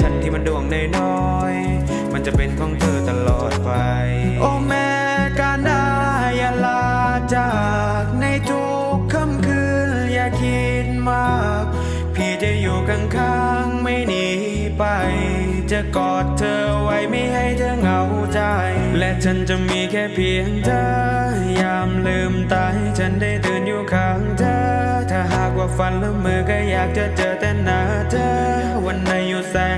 ฉันที่มันดวงน้อยๆมันจะเป็นของเธอตลอดไป โอ้แม่การได้อย่าลาจากในทุกค่ำคืนอย่าคิดมาก พี่จะอยู่ข้างๆไม่หนีไป จะกอดเธอไว้ไม่ให้เธอเหงาใจ และฉันจะมีแค่เพียงเธอ ยามลืมตาให้ฉันได้ตื่นอยู่ข้างเธอ ถ้าหากว่าฝันละเมอก็อยากจะเจอแต่หน้าเธอ วันไหนอยู่แสง